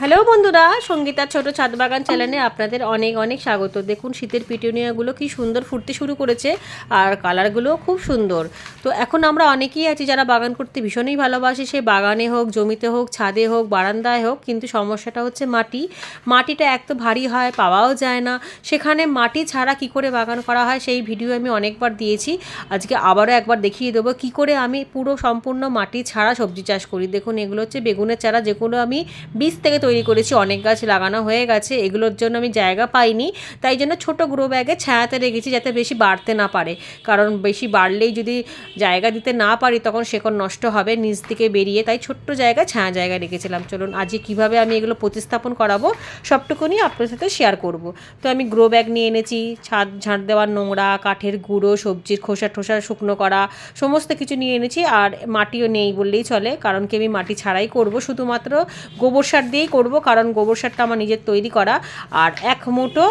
Hello বন্ধুরা, সঙ্গীতার ছোট ছাদ বাগান চ্যানেলে আপনাদের অনেক অনেক স্বাগত। দেখুন, শীতের পিটুনিয়াগুলো কি সুন্দর ফুটতে শুরু করেছে আর কালারগুলোও খুব সুন্দর। তো এখন আমরা অনেকেই আছি যারা বাগান করতে ভীষণই ভালোবাসি, সে বাগানে হোক, জমিতে হোক, ছাদে হোক, বারান্দায় হোক, কিন্তু সমস্যাটা হচ্ছে মাটি। মাটিটা এক তো ভারী হয়, পাওয়াও যায় না। সেখানে মাটি ছাড়া কি করে বাগান করা হয় সেই ভিডিও আমি অনেকবার দিয়েছি। আজকে আবারও একবার দেখিয়ে দেবো কি করে আমি পুরো সম্পূর্ণ মাটি ছাড়া সবজি চাষ করি। দেখুন, এগুলো হচ্ছে বেগুনের চারা, যেগুলো আমি বীজ থেকে তৈরি করেছি, অনেক গাছ লাগানো হয়ে গেছে, এগুলোর জন্য আমি জায়গা পাইনি, তাই জন্য ছোট গ্রো ব্যাগে ছায়াতে রেখেছি যাতে বেশি বাড়তে না পারে। কারণ বেশি বাড়লেই যদি জায়গা দিতে না পারি, তখন শেকড় নষ্ট হবে, নিচ থেকে বেরিয়ে, তাই ছোট্ট জায়গায় ছায়া জায়গায় রেখেছিলাম। চলুন, আজকে কীভাবে আমি এগুলো প্রতিস্থাপন করাবো, সবটুকুনি আপনার সাথে শেয়ার করব। তো আমি গ্রো ব্যাগ নিয়ে এনেছি, ছাদ ঝাঁট দেওয়ার নোংরা, কাঠের গুঁড়ো, সবজির খোসা ঠোসা শুকনো করা, সমস্ত কিছু নিয়ে এনেছি, আর মাটিও নেই বললেই চলে, কারণ কি আমি মাটি ছাড়াই করব, শুধুমাত্র গোবর সার দিয়েই করব, কারণ গোবর সারটা আমার নিজের তৈরি করা। আর এক মুঠো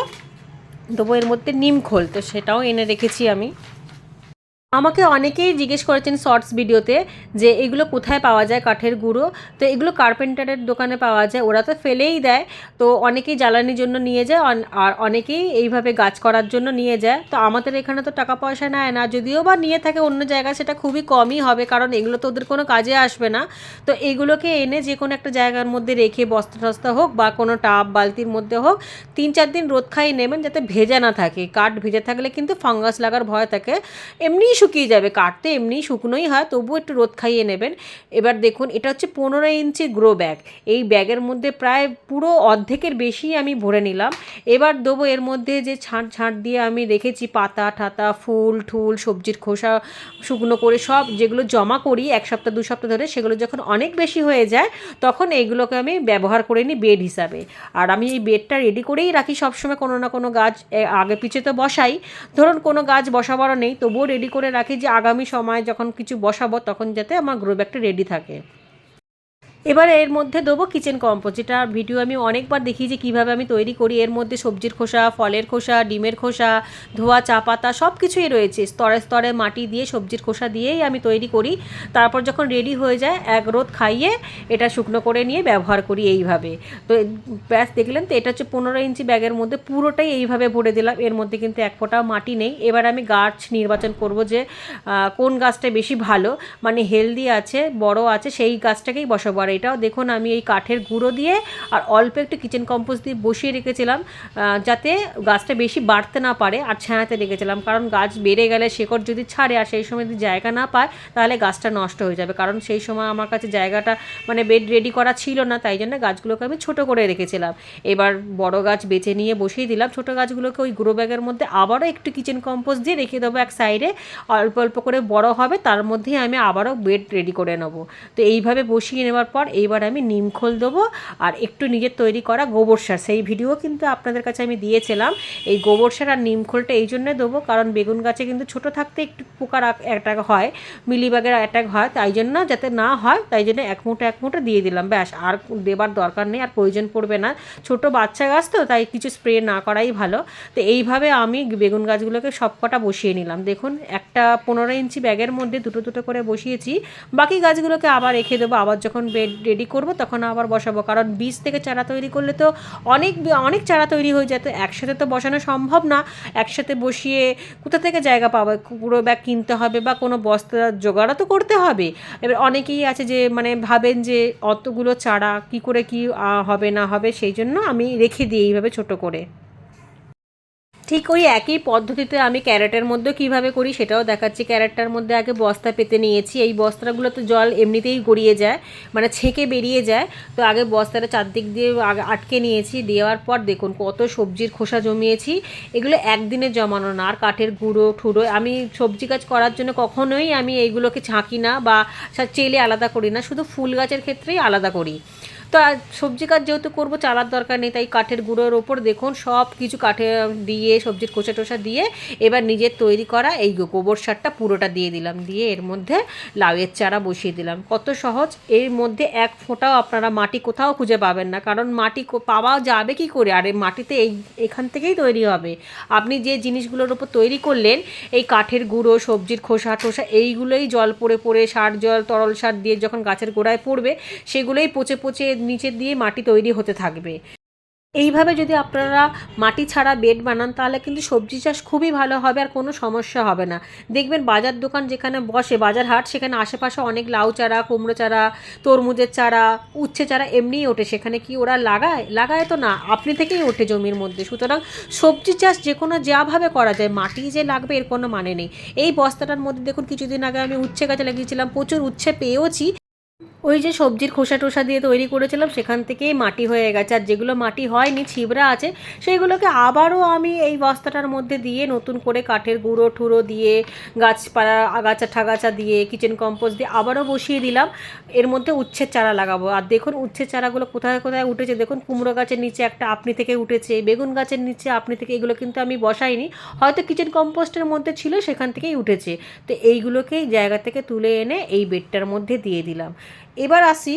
দেবো, এর মধ্যে নিম খোল, তো সেটাও এনে রেখেছি আমি। আমাকে অনেকেই জিজ্ঞেস করেছেন শর্টস ভিডিওতে যে এগুলো কোথায় পাওয়া যায় কাঠের গুঁড়ো। তো এগুলো কার্পেন্টারের দোকানে পাওয়া যায়, ওরা তো ফেলেই দেয়। তো অনেকেই জ্বালানির জন্য নিয়ে যায় আর অনেকেই এইভাবে গাছ করার জন্য নিয়ে যায়। তো আমাদের এখানে তো টাকা পয়সা নেয় না, যদিও বা নিয়ে থাকে অন্য জায়গায়, সেটা খুবই কমই হবে, কারণ এগুলো তো ওদের কোনো কাজে আসবে না। তো এগুলোকে এনে যে কোনো একটা জায়গার মধ্যে রেখে বস্তা টস্তা হোক বা কোনো টাব, বালতির মধ্যে হোক, তিন চার দিন রোদ খাইয়ে নেবেন যাতে ভেজা না থাকে। কাঠ ভেজে থাকলে কিন্তু ফাঙ্গাস লাগার ভয় থাকে। এমনিই শুকিয়ে যাবে। কাঠ তো এমনিই শুকনোই হয়, তবুও একটু রোদ খাইয়ে নেবেন। এবার দেখুন, এটা হচ্ছে পনেরো ইঞ্চি গ্রো ব্যাগ। এই ব্যাগের মধ্যে প্রায় পুরো অর্ধেকের বেশি আমি ভরে নিলাম। এবার দেবো এর মধ্যে যে ছাঁট ছাঁট দিয়ে আমি রেখেছি পাতা, ঠাতা, ফুল, ঠুল, সবজির খোসা, শুকনো করে সব যেগুলো জমা করি এক সপ্তাহ, দু সপ্তাহ ধরে, সেগুলো যখন অনেক বেশি হয়ে যায়, তখন এইগুলোকে আমি ব্যবহার করে নিই বেড হিসাবে। আর আমি এই বেডটা রেডি করেই রাখি সবসময় কোনো না কোনো গাছ আগে পিছে তো বসাই। ধরুন কোনো গাছ বসাবারও নেই, তবুও রেডি করে রাখি যে আগামী সময় যখন কিছু বসাবো তখন যাতে আমার গ্রো ব্যাগটা রেডি থাকে। এবার এর মধ্যে দেবো কিচেন কম্পোস্ট যেটা ভিডিও আমি অনেকবার দেখি যে কীভাবে আমি তৈরি করি। এর মধ্যে সবজির খোসা, ফলের খোসা, ডিমের খোসা, ধোয়া, চা পাতা সব কিছুই রয়েছে। স্তরে স্তরে মাটি দিয়ে, সবজির খোসা দিয়েই আমি তৈরি করি। তারপর যখন রেডি হয়ে যায়, এক রোদ খাইয়ে এটা শুকনো করে নিয়ে ব্যবহার করি এইভাবে। তো ব্যাস, দেখলেন তো, এটা হচ্ছে পনেরো ইঞ্চি ব্যাগের মধ্যে পুরোটাই এইভাবে ভরে দিলাম। এর মধ্যে কিন্তু এক ফোঁটাও মাটি নেই। এবার আমি গাছ নির্বাচন করব যে কোন গাছটা বেশি ভালো মানে হেলদি আছে, বড় আছে, সেই গাছটাকেই বসাবো। আর এটাও দেখুন, আমি এই কাঠের গুঁড়ো দিয়ে আর অল্প একটু কিচেন কম্পোস্ট দিয়ে বসিয়ে রেখেছিলাম যাতে গাছটা বেশি বাড়তে না পারে আর ছায়াতে রেখেছিলাম। কারণ গাছ বেড়ে গেলে শেকড় যদি ছাড়ে আর সেই সময় যদি জায়গা না পায়, তাহলে গাছটা নষ্ট হয়ে যাবে। কারণ সেই সময় আমার কাছে জায়গাটা মানে বেড রেডি করা ছিল না, তাই জন্য গাছগুলোকে আমি ছোট করে রেখেছিলাম। এবার বড় গাছ বেছে নিয়ে বসিয়ে দিলাম। ছোট গাছগুলোকে ওই গ্রো ব্যাগের মধ্যে আবারও একটু কিচেন কম্পোস্ট দিয়ে রেখে দেবো এক সাইডে অল্প অল্প করে বড় হবে, তার মধ্যেই আমি আবারও বেড রেডি করে নেব। তো এইভাবে বসিয়ে নেওয়ার পর এইবার আমি নিম খোল দেবো আর একটু নিজের তৈরি করা গোবর সার। সেই ভিডিও কিন্তু আপনাদের কাছে আমি দিয়েছিলাম। এই গোবর সার আর নিম খোলটা এই জন্যে দেবো কারণ বেগুন গাছে কিন্তু ছোট থাকতে একটু পোকার অ্যাটাক হয়, মিলিবাগের অ্যাটাক হয়, তাই জন্য যাতে না হয়, তাই জন্য এক মুঠো এক মুঠো দিয়ে দিলাম। ব্যাস, আর দেবার দরকার নেই, আর প্রয়োজন পড়বে না। ছোট বাচ্চা গাছ তো, তাই কিছু স্প্রে না করাই ভালো। তো এইভাবে আমি বেগুন গাছগুলোকে সব কটা বসিয়ে নিলাম। দেখুন, একটা পনেরো ইঞ্চি ব্যাগের মধ্যে দুটো দুটো করে বসিয়েছি। বাকি গাছগুলোকে আবার রেখে দেবো। আবার যখন বেড রেডি করব, তখন আবার বসাবো। কারণ বীজ থেকে চারা তৈরি করলে তো অনেক অনেক চারা তৈরি হয়ে যায় তো একসাথে তো বসানো সম্ভব না। একসাথে বসিয়ে কোথা থেকে জায়গা পাবো? পুরো ব্যাগ কিনতে হবে বা কোনো বস্তা জোগাড়ও তো করতে হবে। এবার অনেকেই আছে যে মানে ভাবেন যে, অতগুলো চারা কি করে কি হবে না হবে, সেই জন্য আমি রেখে দিই এইভাবে ছোট করে। ঠিক ওই একই পদ্ধতিতে আমি ক্যারেটের মধ্যেও কীভাবে করি সেটাও দেখাচ্ছি। ক্যারেটটার মধ্যে আগে বস্তা পেতে নিয়েছি। এই বস্তাগুলোতে জল এমনিতেই গড়িয়ে যায় মানে ছেঁকে বেরিয়ে যায়। তো আগে বস্তাটা চারদিক দিয়ে আটকে নিয়েছি। দেওয়ার পর দেখুন কত সবজির খোসা জমিয়েছি। এগুলো একদিনে জমানো না, আর কাঠের গুঁড়ো, ঠুড়ো। আমি সবজি গাছ করার জন্য কখনোই আমি এইগুলোকে ছাঁকি না বা চেলে আলাদা করি না। শুধু ফুল গাছের ক্ষেত্রেই আলাদা করি। তো সবজি কাজ যেহেতু করব, চালার দরকার নেই, তাই কাঠের গুঁড়োর ওপর দেখুন সব কিছু কাঠে দিয়ে, সবজির খোসা টোসা দিয়ে এবার নিজের তৈরি করা এই গোবর সারটা পুরোটা দিয়ে দিলাম। দিয়ে এর মধ্যে লাউয়ের চারা বসিয়ে দিলাম। কত সহজ। এর মধ্যে এক ফোঁটাও আপনারা মাটি কোথাও খুঁজে পাবেন না, কারণ মাটি পাওয়া যাবে কি করে? আর এই মাটিতে এই, এখান থেকেই তৈরি হবে। আপনি যে জিনিসগুলোর উপর তৈরি করলেন, এই কাঠের গুঁড়ো, সবজির খোসা টোসা, এইগুলোই জল পড়ে পড়ে, সার জল, তরল সার দিয়ে যখন গাছের গোড়ায় পড়বে, সেগুলোই পচে পচে নিচের দিয়ে মাটি তৈরি হতে থাকবে। এইভাবে যদি আপনারা মাটি ছাড়া বেড বানান, তাহলে কিন্তু সবজি চাষ খুবই ভালো হবে আর কোনো সমস্যা হবে না। দেখবেন বাজার দোকান যেখানে বসে, বাজার হাট, সেখানে আশেপাশে অনেক লাউ চারা, কুমড়ো চারা, তরমুজের চারা, উচ্ছে চারা এমনিই ওঠে। সেখানে কি ওরা লাগায়? লাগায় তো না, আপনি থেকেই ওঠে জমির মধ্যে। সুতরাং সবজি চাষ যে কোনো যাভাবে করা যায়, মাটি যে লাগবে এর কোনো মানে নেই। এই বস্তাটার মধ্যে দেখুন, কিছুদিন আগে আমি উচ্ছে গাছে লাগিয়েছিলাম, প্রচুর উচ্ছে পেয়েওছি। ওই যে সবজির খোসা টোসা দিয়ে তৈরি করেছিলাম, সেখান থেকেই মাটি হয়ে গেছে। আর যেগুলো মাটি হয়নি, ছিবড়া আছে, সেইগুলোকে আবারও আমি এই বস্তাটার মধ্যে দিয়ে নতুন করে কাঠের গুঁড়ো ঠুড়ো দিয়ে, গাছপালা, আগাছা ঠাগাছা দিয়ে কিচেন কম্পোস্ট দিয়ে আবারও বসিয়ে দিলাম। এর মধ্যে উচ্ছের চারা লাগাবো। আর দেখুন, উচ্ছের চারাগুলো কোথায় কোথায় উঠেছে। দেখুন, কুমড়ো গাছের নিচে একটা আপনি থেকে উঠেছে, বেগুন গাছের নিচে আপনি থেকে, এগুলো কিন্তু আমি বসাইনি। হয়তো কিচেন কম্পোস্টের মধ্যে ছিল, সেখান থেকেই উঠেছে। তো এইগুলোকেই জায়গা থেকে তুলে এনে এই বেডটার মধ্যে দিয়ে দিলাম। এবার আসি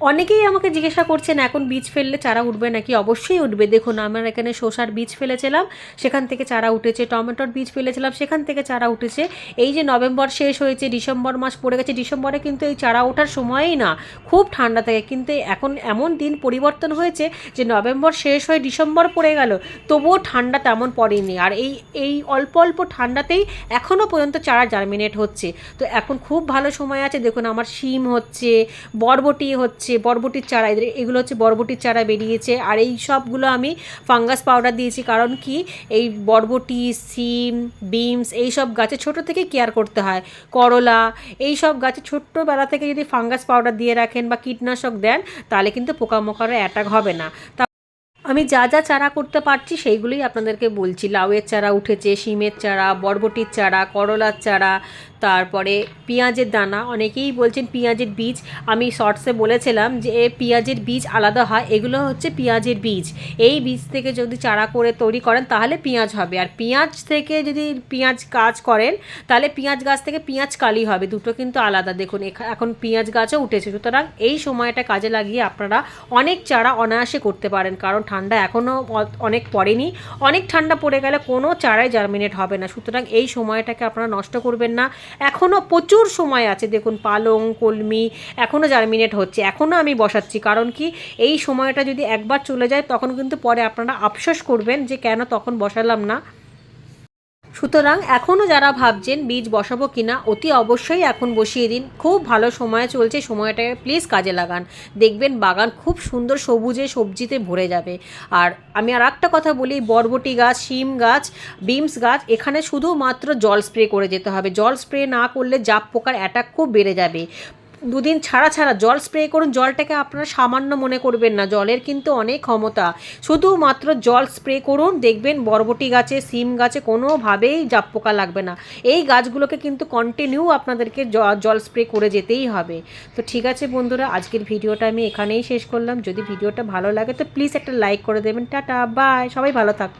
অনেকেই আমাকে জিজ্ঞাসা করছেন এখন বীজ ফেললে চারা উঠবে নাকি? অবশ্যই উঠবে। দেখুন, আমার এখানে শসার বীজ ফেলেছিলাম, সেখান থেকে চারা উঠেছে, টমেটোর বীজ ফেলেছিলাম, সেখান থেকে চারা উঠেছে। এই যে নভেম্বর শেষ হয়েছে, ডিসেম্বর মাস পড়ে গেছে, ডিসেম্বরে কিন্তু এই চারা ওঠার সময়ই না, খুব ঠান্ডা থাকে। কিন্তু এখন এমন দিন পরিবর্তন হয়েছে যে নভেম্বর শেষ হয়ে ডিসেম্বর পড়ে গেল, তবুও ঠান্ডা তেমন পড়েনি। আর এই এই অল্প অল্প ঠান্ডাতেই এখনও পর্যন্ত চারা জার্মিনেট হচ্ছে। তো এখন খুব ভালো সময় আছে। দেখুন, আমার শিম হচ্ছে, বরবটি হচ্ছে বরবটির চারা, এদের, এগুলো হচ্ছে বরবটির চারা বেরিয়েছে। আর এই সবগুলো আমি ফাঙ্গাস পাউডার দিয়েছি, কারণ কি? এই বরবটি, সিম, বিমস, এই সব গাছে ছোট থেকে কেয়ার করতে হয়। করলা, এই সব গাছে ছোট্টবেলা থেকে যদি ফাঙ্গাস পাউডার দিয়ে রাখেন বা কীটনাশক দেন, তাহলে কিন্তু পোকামাকড়ের অ্যাটাক হবে না। তা আমি যা যা চারা করতে পারছি, সেইগুলোই আপনাদেরকে বলছি। লাউয়ের চারা উঠেছে শিমের চারা, বরবটির চারা, করলার চারা তারপরে পেঁয়াজের দানা, অনেকেই বলছেন পেঁয়াজের বীজ। আমি শর্টসে বলেছিলাম যে পেঁয়াজের বীজ আলাদা হয়, এগুলো হচ্ছে পেঁয়াজের বীজ। এই বীজ থেকে যদি চারা করে তৈরি করেন, তাহলে পেঁয়াজ হবে। আর পেঁয়াজ থেকে যদি পেঁয়াজ গাছ করেন, তাহলে পেঁয়াজ গাছ থেকে পেঁয়াজ কালি হবে। দুটো কিন্তু আলাদা। দেখুন, এখা- এখন পেঁয়াজ গাছও উঠেছে। সুতরাং এই সময়টা কাজে লাগিয়ে আপনারা অনেক চারা অনায়াসে করতে পারেন, কারণ ঠান্ডা এখনও অনেক পড়েনি। অনেক ঠান্ডা পড়ে গেলে কোনো চারাই জার্মিনেট হবে না। সুতরাং এই সময়টাকে আপনারা নষ্ট করবেন না। এখনও প্রচুর সময় আছে। দেখুন, পালং, কলমি এখনও জার্মিনেট হচ্ছে। এখনও আমি বসাচ্ছি। কারণ কি, এই সময়টা যদি একবার চলে যায়, তখন কিন্তু পরে আপনারা আফসোস করবেন যে কেন তখন বসালাম না। সুতরাং এখনও যারা ভাবছেন বীজ বসাবো কিনা, অতি অবশ্যই এখন বসিয়ে দিন। খুব ভালো সময় চলছে, সময়টাকে প্লিজ কাজে লাগান। দেখবেন বাগান খুব সুন্দর সবুজে, সবজিতে ভরে যাবে। আর আমি আর একটা কথা বলি, বরবটি গাছ, শিম গাছ, বিমস গাছ, এখানে শুধুমাত্র জল স্প্রে করে যেতে হবে। জল স্প্রে না করলে জাপ পোকার অ্যাটাক খুব বেড়ে যাবে। দুদিন ছাড়া ছাড়া জল স্প্রে করুন, জলটাকে আপনারা সামান্য মনে করবেন না, জলের কিন্তু অনেক ক্ষমতা। শুধুমাত্র জল স্প্রে করুন, দেখবেন বরবটি গাছে, সিম গাছে কোনোভাবেই জাপ পোকা লাগবে না। এই গাছগুলোকে কিন্তু কন্টিনিউ আপনাদেরকে জল স্প্রে করে যেতেই হবে। তো ঠিক আছে বন্ধুরা, আজকের ভিডিওটা আমি এখানেই শেষ করলাম। যদি ভিডিওটা ভালো লাগে তো প্লিজ একটা লাইক করে দেবেন। টাটা বাই সবাই ভালো থাকবে